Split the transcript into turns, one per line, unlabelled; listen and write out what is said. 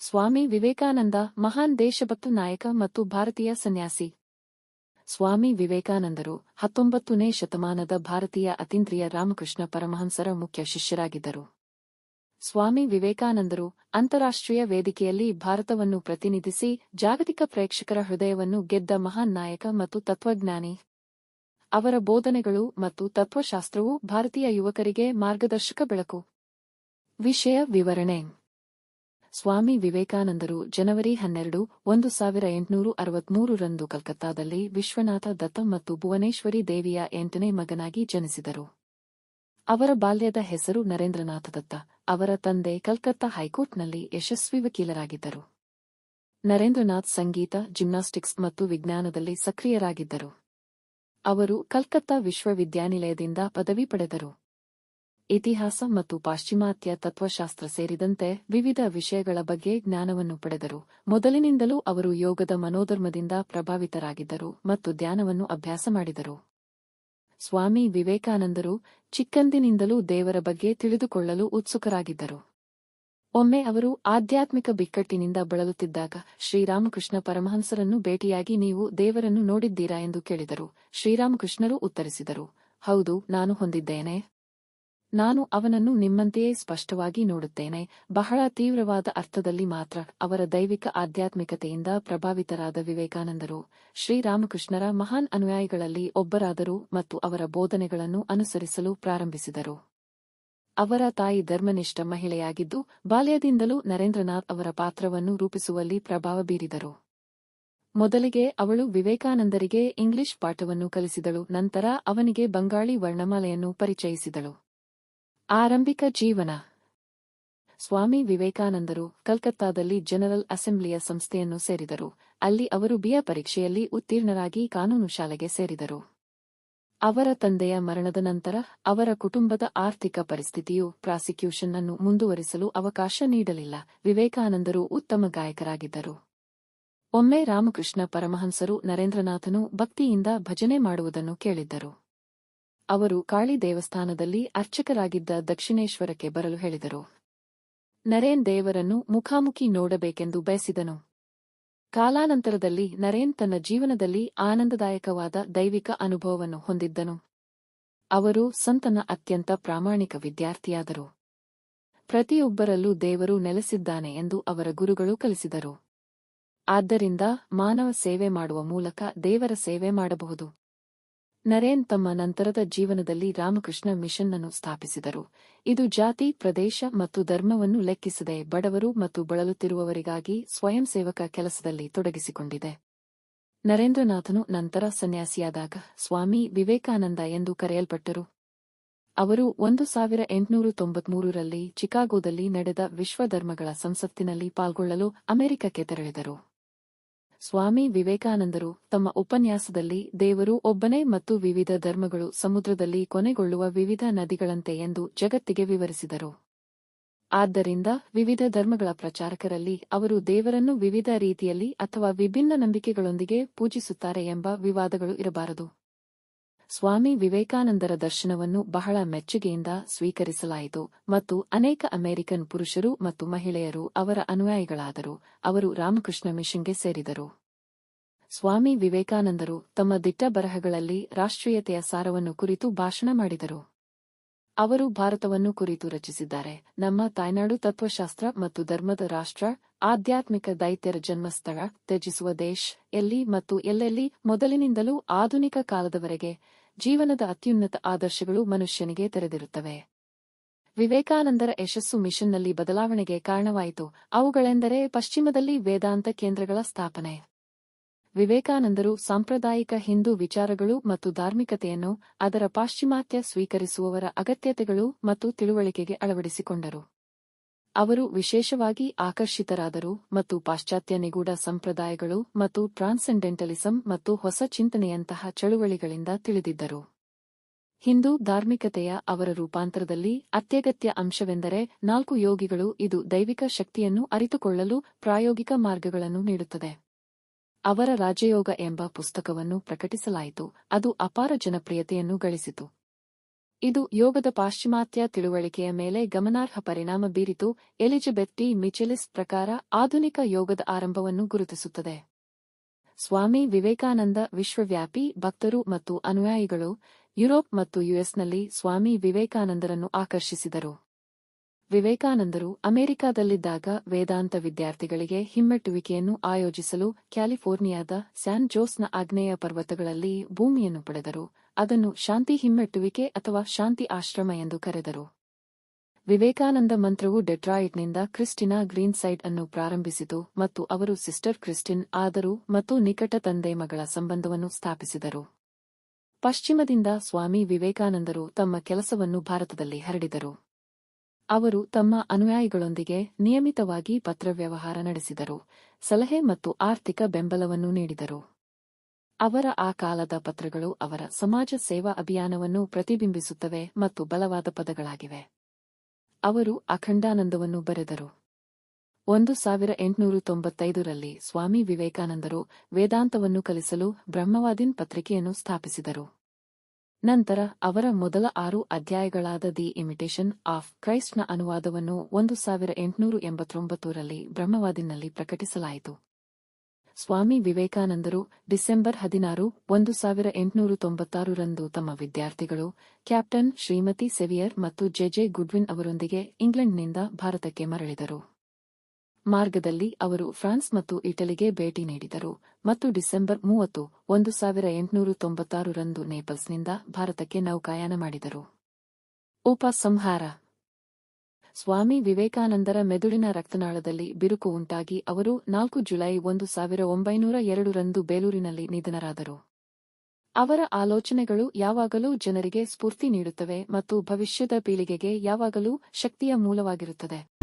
ಸ್ವಾಮಿ ವಿವೇಕಾನಂದ ಮಹಾನ್ ದೇಶಭಕ್ತ ನಾಯಕ ಮತ್ತು ಭಾರತೀಯ ಸನ್ಯಾಸಿ. ಸ್ವಾಮಿ ವಿವೇಕಾನಂದರು ಹತ್ತೊಂಬತ್ತನೇ ಶತಮಾನದ ಭಾರತೀಯ ಅತೀಂದ್ರಿಯ ರಾಮಕೃಷ್ಣ ಪರಮಹಂಸರ ಮುಖ್ಯ ಶಿಷ್ಯರಾಗಿದ್ದರು. ಸ್ವಾಮಿ ವಿವೇಕಾನಂದರು ಅಂತಾರಾಷ್ಟ್ರೀಯ ವೇದಿಕೆಯಲ್ಲಿ ಭಾರತವನ್ನು ಪ್ರತಿನಿಧಿಸಿ ಜಾಗತಿಕ ಪ್ರೇಕ್ಷಕರ ಹೃದಯವನ್ನು ಗೆದ್ದ ಮಹಾನ್ ನಾಯಕ ಮತ್ತು ತತ್ವಜ್ಞಾನಿ. ಅವರ ಬೋಧನೆಗಳು ಮತ್ತು ತತ್ವಶಾಸ್ತ್ರವು ಭಾರತೀಯ ಯುವಕರಿಗೆ ಮಾರ್ಗದರ್ಶಕ ಬೆಳಕು. ವಿಷಯ ವಿವರಣೆ. ಸ್ವಾಮಿ ವಿವೇಕಾನಂದರು ಜನವರಿ ಹನ್ನೆರಡು, ಒಂದು ಸಾವಿರ ಎಂಟುನೂರು ಅರವತ್ಮೂರರಂದು ಕಲ್ಕತ್ತಾದಲ್ಲಿ ವಿಶ್ವನಾಥ ದತ್ತ ಮತ್ತು ಭುವನೇಶ್ವರಿ ದೇವಿಯ ಎಂಟನೇ ಮಗನಾಗಿ ಜನಿಸಿದರು. ಅವರ ಬಾಲ್ಯದ ಹೆಸರು ನರೇಂದ್ರನಾಥ ದತ್ತ. ಅವರ ತಂದೆ ಕಲ್ಕತ್ತಾ ಹೈಕೋರ್ಟ್ನಲ್ಲಿ ಯಶಸ್ವಿ ವಕೀಲರಾಗಿದ್ದರು. ನರೇಂದ್ರನಾಥ್ ಸಂಗೀತ, ಜಿಮ್ನಾಸ್ಟಿಕ್ಸ್ ಮತ್ತು ವಿಜ್ಞಾನದಲ್ಲಿ ಸಕ್ರಿಯರಾಗಿದ್ದರು. ಅವರು ಕಲ್ಕತ್ತಾ ವಿಶ್ವವಿದ್ಯಾನಿಲಯದಿಂದ ಪದವಿ ಪಡೆದರು. ಇತಿಹಾಸ ಮತ್ತು ಪಾಶ್ಚಿಮಾತ್ಯ ತತ್ವಶಾಸ್ತ್ರ ಸೇರಿದಂತೆ ವಿವಿಧ ವಿಷಯಗಳ ಬಗ್ಗೆ ಜ್ಞಾನವನ್ನು ಪಡೆದರು. ಮೊದಲಿನಿಂದಲೂ ಅವರು ಯೋಗದ ಮನೋಧರ್ಮದಿಂದ ಪ್ರಭಾವಿತರಾಗಿದ್ದರು ಮತ್ತು ಧ್ಯಾನವನ್ನು ಅಭ್ಯಾಸ ಮಾಡಿದರು. ಸ್ವಾಮಿ ವಿವೇಕಾನಂದರು ಚಿಕ್ಕಂದಿನಿಂದಲೂ ದೇವರ ಬಗ್ಗೆ ತಿಳಿದುಕೊಳ್ಳಲು ಉತ್ಸುಕರಾಗಿದ್ದರು. ಒಮ್ಮೆ ಅವರು ಆಧ್ಯಾತ್ಮಿಕ ಬಿಕ್ಕಟ್ಟಿನಿಂದ ಬಳಲುತ್ತಿದ್ದಾಗ ಶ್ರೀರಾಮಕೃಷ್ಣ ಪರಮಹಂಸರನ್ನು ಭೇಟಿಯಾಗಿ ನೀವು ದೇವರನ್ನು ನೋಡಿದ್ದೀರಾ ಎಂದು ಕೇಳಿದರು. ಶ್ರೀರಾಮಕೃಷ್ಣರು ಉತ್ತರಿಸಿದರು, ಹೌದು, ನಾನು ಹೊಂದಿದ್ದೇನೆ. ನಾನು ಅವನನ್ನು ನಿಮ್ಮಂತೆಯೇ ಸ್ಪಷ್ಟವಾಗಿ ನೋಡುತ್ತೇನೆ. ಬಹಳ ತೀವ್ರವಾದ ಅರ್ಥದಲ್ಲಿ ಮಾತ್ರ ಅವರ ದೈವಿಕ ಆಧ್ಯಾತ್ಮಿಕತೆಯಿಂದ ಪ್ರಭಾವಿತರಾದ ವಿವೇಕಾನಂದರು. ಶ್ರೀರಾಮಕೃಷ್ಣರ ಮಹಾನ್ ಅನುಯಾಯಿಗಳಲ್ಲಿ ಒಬ್ಬರಾದರು ಮತ್ತು ಅವರ ಬೋಧನೆಗಳನ್ನು ಅನುಸರಿಸಲು ಪ್ರಾರಂಭಿಸಿದರು. ಅವರ ತಾಯಿ ಧರ್ಮನಿಷ್ಠ ಮಹಿಳೆಯಾಗಿದ್ದು, ಬಾಲ್ಯದಿಂದಲೂ ನರೇಂದ್ರನಾಥ್ ಅವರ ಪಾತ್ರವನ್ನು ರೂಪಿಸುವಲ್ಲಿ ಪ್ರಭಾವ ಬೀರಿದರು. ಮೊದಲಿಗೆ ಅವಳು ವಿವೇಕಾನಂದರಿಗೆ ಇಂಗ್ಲಿಷ್ ಪಾಠವನ್ನು ಕಲಿಸಿದಳು, ನಂತರ ಅವನಿಗೆ ಬಂಗಾಳಿ ವರ್ಣಮಾಲೆಯನ್ನು ಪರಿಚಯಿಸಿದಳು. ಆರಂಭಿಕ ಜೀವನ. ಸ್ವಾಮಿ ವಿವೇಕಾನಂದರು ಕಲ್ಕತ್ತಾದಲ್ಲಿ ಜನರಲ್ ಅಸೆಂಬ್ಲಿಯ ಸಂಸ್ಥೆಯನ್ನು ಸೇರಿದರು. ಅಲ್ಲಿ ಅವರು ಬಿಯ ಪರೀಕ್ಷೆಯಲ್ಲಿ ಉತ್ತೀರ್ಣರಾಗಿ ಕಾನೂನು ಶಾಲೆಗೆ ಸೇರಿದರು. ಅವರ ತಂದೆಯ ಮರಣದ ನಂತರ ಅವರ ಕುಟುಂಬದ ಆರ್ಥಿಕ ಪರಿಸ್ಥಿತಿಯು ಪ್ರಾಸಿಕ್ಯೂಷನ್ ಅನ್ನು ಮುಂದುವರಿಸಲು ಅವಕಾಶ ನೀಡಲಿಲ್ಲ. ವಿವೇಕಾನಂದರು ಉತ್ತಮ ಗಾಯಕರಾಗಿದ್ದರು. ಒಮ್ಮೆ ರಾಮಕೃಷ್ಣ ಪರಮಹಂಸರು ನರೇಂದ್ರನಾಥನು ಭಕ್ತಿಯಿಂದ ಭಜನೆ ಮಾಡುವುದನ್ನು ಕೇಳಿದ್ದರು. ಅವರು ಕಾಳಿ ದೇವಸ್ಥಾನದಲ್ಲಿ ಅರ್ಚಕರಾಗಿದ್ದ ದಕ್ಷಿಣೇಶ್ವರಕ್ಕೆ ಬರಲು ಹೇಳಿದರು. ನರೇನ್ ದೇವರನ್ನು ಮುಖಾಮುಖಿ ನೋಡಬೇಕೆಂದು ಬಯಸಿದನು. ಕಾಲಾನಂತರದಲ್ಲಿ ನರೇನ್ ತನ್ನ ಜೀವನದಲ್ಲಿ ಆನಂದದಾಯಕವಾದ ದೈವಿಕ ಅನುಭವವನ್ನು ಹೊಂದಿದ್ದನು. ಅವರು ಸಂತನ ಅತ್ಯಂತ ಪ್ರಾಮಾಣಿಕ ವಿದ್ಯಾರ್ಥಿಯಾದರು. ಪ್ರತಿಯೊಬ್ಬರಲ್ಲೂ ದೇವರು ನೆಲೆಸಿದ್ದಾನೆ ಎಂದು ಅವರ ಗುರುಗಳು ಕಲಿಸಿದರು. ಆದ್ದರಿಂದ ಮಾನವ ಸೇವೆ ಮಾಡುವ ಮೂಲಕ ದೇವರ ಸೇವೆ ಮಾಡಬಹುದು. ನರೇನ್ ತಮ್ಮ ನಂತರದ ಜೀವನದಲ್ಲಿ ರಾಮಕೃಷ್ಣ ಮಿಷನ್ ಅನ್ನು ಸ್ಥಾಪಿಸಿದರು. ಇದು ಜಾತಿ, ಪ್ರದೇಶ ಮತ್ತು ಧರ್ಮವನ್ನು ಲೆಕ್ಕಿಸದೆ ಬಡವರು ಮತ್ತು ಬಳಲುತ್ತಿರುವವರಿಗಾಗಿ ಸ್ವಯಂ ಸೇವಕ ಕೆಲಸದಲ್ಲಿ ತೊಡಗಿಸಿಕೊಂಡಿದೆ. ನರೇಂದ್ರನಾಥನು ನಂತರ ಸನ್ಯಾಸಿಯಾದಾಗ ಸ್ವಾಮಿ ವಿವೇಕಾನಂದ ಎಂದು ಕರೆಯಲ್ಪಟ್ಟರು. ಅವರು ಒಂದು ಸಾವಿರ ಎಂಟುನೂರು ತೊಂಬತ್ಮೂರರಲ್ಲಿ ಚಿಕಾಗೋದಲ್ಲಿ ನಡೆದ ವಿಶ್ವ ಧರ್ಮಗಳ ಸಂಸತ್ತಿನಲ್ಲಿ ಪಾಲ್ಗೊಳ್ಳಲು ಅಮೆರಿಕಕ್ಕೆ ತೆರಳಿದರು. ಸ್ವಾಮಿ ವಿವೇಕಾನಂದರು ತಮ್ಮ ಉಪನ್ಯಾಸದಲ್ಲಿ ದೇವರು ಒಬ್ಬನೇ ಮತ್ತು ವಿವಿಧ ಧರ್ಮಗಳು ಸಮುದ್ರದಲ್ಲಿ ಕೊನೆಗೊಳ್ಳುವ ವಿವಿಧ ನದಿಗಳಂತೆ ಎಂದು ಜಗತ್ತಿಗೆ ವಿವರಿಸಿದರು. ಆದ್ದರಿಂದ ವಿವಿಧ ಧರ್ಮಗಳ ಪ್ರಚಾರಕರಲ್ಲಿ ಅವರು ದೇವರನ್ನು ವಿವಿಧ ರೀತಿಯಲ್ಲಿ ಅಥವಾ ವಿಭಿನ್ನ ನಂಬಿಕೆಗಳೊಂದಿಗೆ ಪೂಜಿಸುತ್ತಾರೆ ಎಂಬ ವಿವಾದಗಳು ಇರಬಾರದು. ಸ್ವಾಮಿ ವಿವೇಕಾನಂದರ ದರ್ಶನವನ್ನು ಬಹಳ ಮೆಚ್ಚುಗೆಯಿಂದ ಸ್ವೀಕರಿಸಲಾಯಿತು ಮತ್ತು ಅನೇಕ ಅಮೆರಿಕನ್ ಪುರುಷರು ಮತ್ತು ಮಹಿಳೆಯರು ಅವರ ಅನುಯಾಯಿಗಳಾದರು. ಅವರು ರಾಮಕೃಷ್ಣ ಮಿಷನ್ಗೆ ಸೇರಿದರು. ಸ್ವಾಮಿ ವಿವೇಕಾನಂದರು ತಮ್ಮ ದಿಟ್ಟ ಬರಹಗಳಲ್ಲಿ ರಾಷ್ಟ್ರೀಯತೆಯ ಸಾರವನ್ನು ಕುರಿತು ಭಾಷಣ ಮಾಡಿದರು. ಅವರು ಭಾರತವನ್ನು ಕುರಿತು ರಚಿಸಿದ್ದಾರೆ. ನಮ್ಮ ತಾಯ್ನಾಡು ತತ್ವಶಾಸ್ತ್ರ ಮತ್ತು ಧರ್ಮದ ರಾಷ್ಟ್ರ, ಆಧ್ಯಾತ್ಮಿಕ ದೈತ್ಯರ ಜನ್ಮಸ್ಥಳ, ತ್ಯಜಿಸುವ ದೇಶ, ಎಲ್ಲಿ ಮತ್ತು ಎಲ್ಲೆಲ್ಲಿ ಮೊದಲಿನಿಂದಲೂ ಆಧುನಿಕ ಕಾಲದವರೆಗೆ ಜೀವನದ ಅತ್ಯುನ್ನತ ಆದರ್ಶಗಳು ಮನುಷ್ಯನಿಗೆ ತೆರೆದಿರುತ್ತವೆ. ವಿವೇಕಾನಂದರ ಯಶಸ್ಸು ಮಿಷನ್ನಲ್ಲಿ ಬದಲಾವಣೆಗೆ ಕಾರಣವಾಯಿತು. ಅವುಗಳೆಂದರೆ ಪಶ್ಚಿಮದಲ್ಲಿ ವೇದಾಂತ ಕೇಂದ್ರಗಳ ಸ್ಥಾಪನೆ. ವಿವೇಕಾನಂದರು ಸಾಂಪ್ರದಾಯಿಕ ಹಿಂದೂ ವಿಚಾರಗಳು ಮತ್ತು ಧಾರ್ಮಿಕತೆಯನ್ನು ಅದರ ಪಾಶ್ಚಿಮಾತ್ಯ ಸ್ವೀಕರಿಸುವವರ ಅಗತ್ಯತೆಗಳು ಮತ್ತು ತಿಳುವಳಿಕೆಗೆ ಅಳವಡಿಸಿಕೊಂಡರು. ಅವರು ವಿಶೇಷವಾಗಿ ಆಕರ್ಷಿತರಾದರು ಮತ್ತು ಪಾಶ್ಚಾತ್ಯ ನಿಗೂಢ ಸಂಪ್ರದಾಯಗಳು ಮತ್ತು ಟ್ರಾನ್ಸೆಂಡೆಂಟಲಿಸಂ ಮತ್ತು ಹೊಸ ಚಿಂತನೆಯಂತಹ ಚಳುವಳಿಗಳಿಂದ ತಿಳಿದಿದ್ದರು. ಹಿಂದೂ ಧಾರ್ಮಿಕತೆಯ ಅವರ ರೂಪಾಂತರದಲ್ಲಿ ಅತ್ಯಗತ್ಯ ಅಂಶವೆಂದರೆ ನಾಲ್ಕು ಯೋಗಿಗಳು ಇದು ದೈವಿಕ ಶಕ್ತಿಯನ್ನು ಅರಿತುಕೊಳ್ಳಲು ಪ್ರಾಯೋಗಿಕ ಮಾರ್ಗಗಳನ್ನು ನೀಡುತ್ತದೆ. ಅವರ ರಾಜಯೋಗ ಎಂಬ ಪುಸ್ತಕವನ್ನು ಪ್ರಕಟಿಸಲಾಯಿತು. ಅದು ಅಪಾರ ಜನಪ್ರಿಯತೆಯನ್ನು ಗಳಿಸಿತು. ಇದು ಯೋಗದ ಪಾಶ್ಚಿಮಾತ್ಯ ತಿಳುವಳಿಕೆಯ ಮೇಲೆ ಗಮನಾರ್ಹ ಪರಿಣಾಮ ಬೀರಿತು. Elizabeth T. ಮಿಚೆಲಿಸ್ ಪ್ರಕಾರ ಆಧುನಿಕ ಯೋಗದ ಆರಂಭವನ್ನು ಗುರುತಿಸುತ್ತದೆ. ಸ್ವಾಮಿ ವಿವೇಕಾನಂದ ವಿಶ್ವವ್ಯಾಪಿ ಭಕ್ತರು ಮತ್ತು ಅನುಯಾಯಿಗಳು ಯುರೋಪ್ ಮತ್ತು ಯುಎಸ್ನಲ್ಲಿ ಸ್ವಾಮಿ ವಿವೇಕಾನಂದರನ್ನು ಆಕರ್ಷಿಸಿದರು. ವಿವೇಕಾನಂದರು ಅಮೆರಿಕಾದಲ್ಲಿದ್ದಾಗ ವೇದಾಂತ ವಿದ್ಯಾರ್ಥಿಗಳಿಗೆ ಹಿಮ್ಮೆಟ್ಟುವಿಕೆಯನ್ನು ಆಯೋಜಿಸಲು ಕ್ಯಾಲಿಫೋರ್ನಿಯಾದ ಸ್ಯಾನ್ ಜೋಸ್ನ ಆಗ್ನೇಯ ಪರ್ವತಗಳಲ್ಲಿ ಭೂಮಿಯನ್ನು ಪಡೆದರು. ಅದನ್ನು ಶಾಂತಿ ಹಿಮ್ಮೆಟ್ಟುವಿಕೆ ಅಥವಾ ಶಾಂತಿ ಆಶ್ರಮ ಎಂದು ಕರೆದರು. ವಿವೇಕಾನಂದ ಮಂತ್ರವು ಡೆಟ್ರಾಯಿಟ್ನಿಂದ ಕ್ರಿಸ್ಟಿನಾ ಗ್ರೀನ್ಸೈಡ್ ಅನ್ನು ಪ್ರಾರಂಭಿಸಿತು ಮತ್ತು ಅವರು ಸಿಸ್ಟರ್ ಕ್ರಿಸ್ಟಿನ್ ಆದರು ಮತ್ತು ನಿಕಟ ತಂದೆ ಮಗಳ ಸಂಬಂಧವನ್ನು ಸ್ಥಾಪಿಸಿದರು. ಪಶ್ಚಿಮದಿಂದ ಸ್ವಾಮಿ ವಿವೇಕಾನಂದರು ತಮ್ಮ ಕೆಲಸವನ್ನು ಭಾರತದಲ್ಲಿ ಹರಡಿದರು. ಅವರು ತಮ್ಮ ಅನುಯಾಯಿಗಳೊಂದಿಗೆ ನಿಯಮಿತವಾಗಿ ಪತ್ರವ್ಯವಹಾರ ನಡೆಸಿದರು, ಸಲಹೆ ಮತ್ತು ಆರ್ಥಿಕ ಬೆಂಬಲವನ್ನು ನೀಡಿದರು. ಅವರ ಆ ಕಾಲದ ಪತ್ರಗಳು ಅವರ ಸಮಾಜ ಸೇವಾ ಅಭಿಯಾನವನ್ನು ಪ್ರತಿಬಿಂಬಿಸುತ್ತವೆ ಮತ್ತು ಬಲವಾದ ಪದಗಳಾಗಿವೆ. ಅವರು ಅಖಂಡಾನಂದವನ್ನು ಬರೆದರು. ಒಂದು ಸಾವಿರ ಎಂಟುನೂರ ತೊಂಬತ್ತೈದರಲ್ಲಿ ಸ್ವಾಮಿ ವಿವೇಕಾನಂದರು ವೇದಾಂತವನ್ನು ಕಲಿಸಲು ಬ್ರಹ್ಮವಾದಿನ್ ಪತ್ರಿಕೆಯನ್ನು ಸ್ಥಾಪಿಸಿದರು. ನಂತರ ಅವರ ಮೊದಲ ಆರು ಅಧ್ಯಾಯಗಳಾದ ದಿ ಇಮಿಟೇಷನ್ ಆಫ್ ಕ್ರೈಸ್ಟ್ನ ಅನುವಾದವನ್ನು ಒಂದು ಸಾವಿರ ಎಂಟುನೂರ ಎಂಬತ್ತೊಂಬತ್ತರಲ್ಲಿ ಬ್ರಹ್ಮವಾದಿನಲ್ಲಿ ಪ್ರಕಟಿಸಲಾಯಿತು. ಸ್ವಾಮಿ ವಿವೇಕಾನಂದರು ಡಿಸೆಂಬರ್ ಹದಿನಾರು, ಒಂದು ಸಾವಿರ ಎಂಟುನೂರ ತೊಂಬತ್ತಾರರಂದು ತಮ್ಮ ವಿದ್ಯಾರ್ಥಿಗಳು ಕ್ಯಾಪ್ಟನ್ ಶ್ರೀಮತಿ ಸೆವಿಯರ್ ಮತ್ತು ಜೆಜೆ ಗುಡ್ವಿನ್ ಅವರೊಂದಿಗೆ ಇಂಗ್ಲೆಂಡ್ನಿಂದ ಭಾರತಕ್ಕೆ ಮರಳಿದರು. ಮಾರ್ಗದಲ್ಲಿ ಅವರು ಫ್ರಾನ್ಸ್ ಮತ್ತು ಇಟಲಿಗೆ ಭೇಟಿ ನೀಡಿದರು ಮತ್ತು ಡಿಸೆಂಬರ್ ಮೂವತ್ತು, ಒಂದು ಸಾವಿರ ಎಂಟುನೂರ ತೊಂಬತ್ತಾರರಂದು ನೇಪಲ್ಸ್ನಿಂದ ಭಾರತಕ್ಕೆ ನೌಕಾಯಾನ ಮಾಡಿದರು. ಉಪಸಂಹಾರ. ಸ್ವಾಮಿ ವಿವೇಕಾನಂದರ ಮೆದುಳಿನ ರಕ್ತನಾಳದಲ್ಲಿ ಬಿರುಕು ಉಂಟಾಗಿ ಅವರು ನಾಲ್ಕು ಜುಲೈ ಒಂದು ಸಾವಿರ ಒಂಬೈನೂರ ಎರಡರಂದು ಬೇಲೂರಿನಲ್ಲಿ ನಿಧನರಾದರು. ಅವರ ಆಲೋಚನೆಗಳು ಯಾವಾಗಲೂ ಜನರಿಗೆ ಸ್ಫೂರ್ತಿ ನೀಡುತ್ತವೆ ಮತ್ತು ಭವಿಷ್ಯದ ಪೀಳಿಗೆಗೆ ಯಾವಾಗಲೂ ಶಕ್ತಿಯ ಮೂಲವಾಗಿರುತ್ತದೆ.